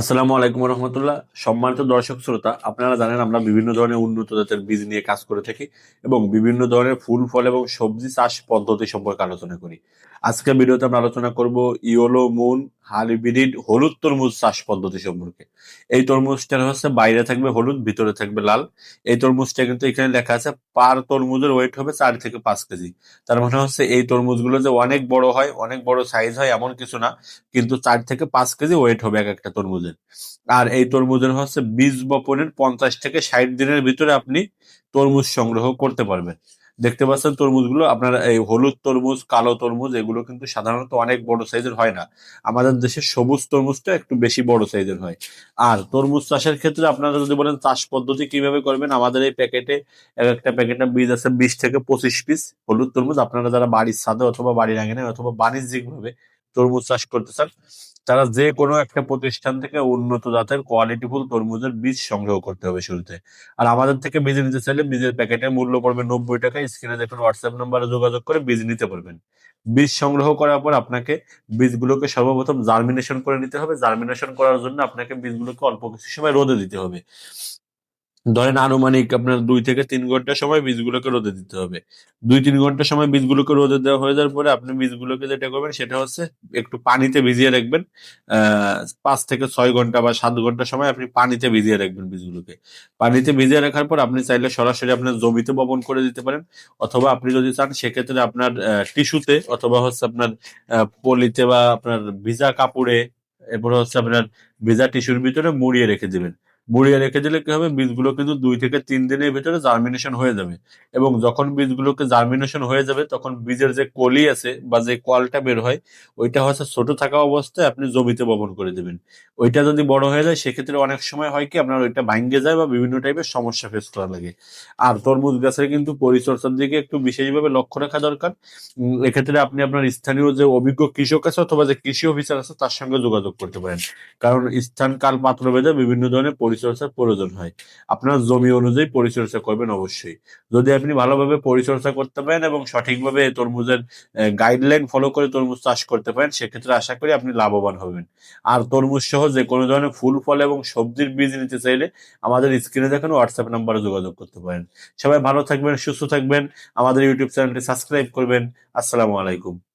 আসসালামু আলাইকুম রহমতুল্লাহ। সম্মানিত দর্শক শ্রোতা, আপনারা জানেন আমরা বিভিন্ন ধরনের উন্নত জাতের বীজ নিয়ে কাজ করে থাকি এবং বিভিন্ন ধরনের ফুল, ফল এবং সবজি চাষ পদ্ধতি সম্পর্কে আলোচনা করি। আজকের ভিডিওতে আমরা আলোচনা করব ইয়োলো মুন, হাইব্রিড হলুদ তরমুজ চাষ পদ্ধতি সম্পর্কে। এই তরমুজটার হচ্ছে বাইরে থাকবে হলুদ, ভিতরে থাকবে লাল। এই তরমুজটা কিন্তু এখানে লেখা আছে, পার তরমুজের ওয়েট হবে চার থেকে পাঁচ কেজি। তার মানে হচ্ছে এই তরমুজগুলো যে অনেক বড় হয়, অনেক বড় সাইজ হয় এমন কিছু না, কিন্তু চার থেকে পাঁচ কেজি ওয়েট হবে এক একটা তরমুজের। আর এই তরমুজের হচ্ছে বীজ বপনের পঞ্চাশ থেকে ষাট দিনের ভিতরে আপনি তরমুজ সংগ্রহ করতে পারবেন। দেখতে পাচ্ছেন তরমুজগুলো, আপনার এই হলুদ তরমুজ, কালো তরমুজ, এগুলো কিন্তু সাধারণত অনেক বড় সাইজের হয় না। আমাদের দেশে সবুজ তরমুজটা একটু বেশি বড় সাইজের হয়। আর তরমুজ চাষের ক্ষেত্রে আপনারা যদি বলেন চাষ পদ্ধতি কীভাবে করবেন, আমাদের এই প্যাকেটে এক একটা প্যাকেটে বীজ আছে বিশ থেকে পঁচিশ পিস হলুদ তরমুজ। আপনারা যারা বাড়ির ছাদে অথবা বাড়ির আঙিনায় অথবা বাণিজ্যিকভাবে তরমুজ চাষ করতে চান, তারা যে কোনো একটা প্রতিষ্ঠান থেকে উন্নত জাতের কোয়ালিটিফুল তরমুজের বীজ সংগ্রহ করতে হবে শুরুতে। আর আমাদের থেকে বীজ নিতে চাইলে বীজের প্যাকেটের মূল্য পড়বে নব্বই টাকা। স্ক্রিনে দেখুন হোয়াটসঅ্যাপ নাম্বারে যোগাযোগ করে বীজ নিতে পারবেন। বীজ সংগ্রহ করার পর আপনাকে বীজগুলোকে সর্বপ্রথম জার্মিনেশন করে নিতে হবে। জার্মিনেশন করার জন্য আপনাকে বীজগুলোকে অল্প কিছু সময় রোদে দিতে হবে। ধরেন আনুমানিক আপনার দুই থেকে তিন ঘণ্টা সময় বীজগুলোকে রোদে দিতে হবে। দুই তিন ঘণ্টা সময় বীজগুলোকে রোদে দেওয়া হয়ে যাওয়ার পরে আপনি বীজগুলোকে যেটা করবেন, সেটা হচ্ছে একটু পানিতে ভিজিয়ে রাখবেন। পাঁচ থেকে ছয় ঘণ্টা বা সাত ঘণ্টা সময় আপনি পানিতে ভিজিয়ে রাখবেন বীজগুলোকে। পানিতে ভিজিয়ে রাখার পর আপনি চাইলে সরাসরি আপনার জমিতে বপন করে দিতে পারেন। অথবা আপনি যদি চান, সেক্ষেত্রে আপনার টিস্যুতে অথবা হচ্ছে আপনার পলিতে বা আপনার ভিজা কাপড়ে, এরপরে হচ্ছে আপনার ভিজা টিস্যুর ভিতরে মুড়িয়ে রেখে দিবেন। বুড়িয়ে রেখে দিলে কি হবে? বীজগুলো কিন্তু দুই থেকে তিন দিনের ভিতরে জার্মিনেশন হয়ে যাবে। এবং যখন বীজগুলোকে জার্মিনেশন হয়ে যাবে, তখন বীজের যে কলি আছে বা যে কলটা বের হয়, ওইটা হচ্ছে ছোট থাকা অবস্থায় আপনি জমিতে বপন করে দেবেন। ওইটা যদি বড় হয়ে যায়, সেক্ষেত্রে অনেক সময় হয় কি, আপনার ওইটা ভাঙ্গে যায় বা বিভিন্ন টাইপের সমস্যা ফেস করা লাগে। আর তরমুজ গাছের কিন্তু পরিচর্যার দিকে একটু বিশেষভাবে লক্ষ্য রাখা দরকার। এক্ষেত্রে আপনি আপনার স্থানীয় যে অভিজ্ঞ কৃষক আছে অথবা যে কৃষি অফিসার আছে, তার সঙ্গে যোগাযোগ করতে পারেন। কারণ স্থান কাল পাত্র ভেদে বিভিন্ন ধরনের পরিচর্যার প্রয়োজন হয়। আপনার জমি অনুযায়ী পরিচর্যা করবেন অবশ্যই। যদি আপনি ভালোভাবে পরিচর্যা করতে পারেন এবং সঠিকভাবে তরমুজের গাইডলাইন ফলো করে তরমুজ চাষ করতে পারেন, সেক্ষেত্রে আশা করি আপনি লাভবান হবেন। আর তরমুজ সহ যে কোনো ধরনের ফুল, ফল এবং সবজির বীজ নিতে চাইলে আমাদের স্ক্রিনে দেখেন হোয়াটসঅ্যাপ নাম্বারে যোগাযোগ করতে পারেন। সবাই ভালো থাকবেন, সুস্থ থাকবেন। আমাদের ইউটিউব চ্যানেলটি সাবস্ক্রাইব করবেন। আসসালামু আলাইকুম।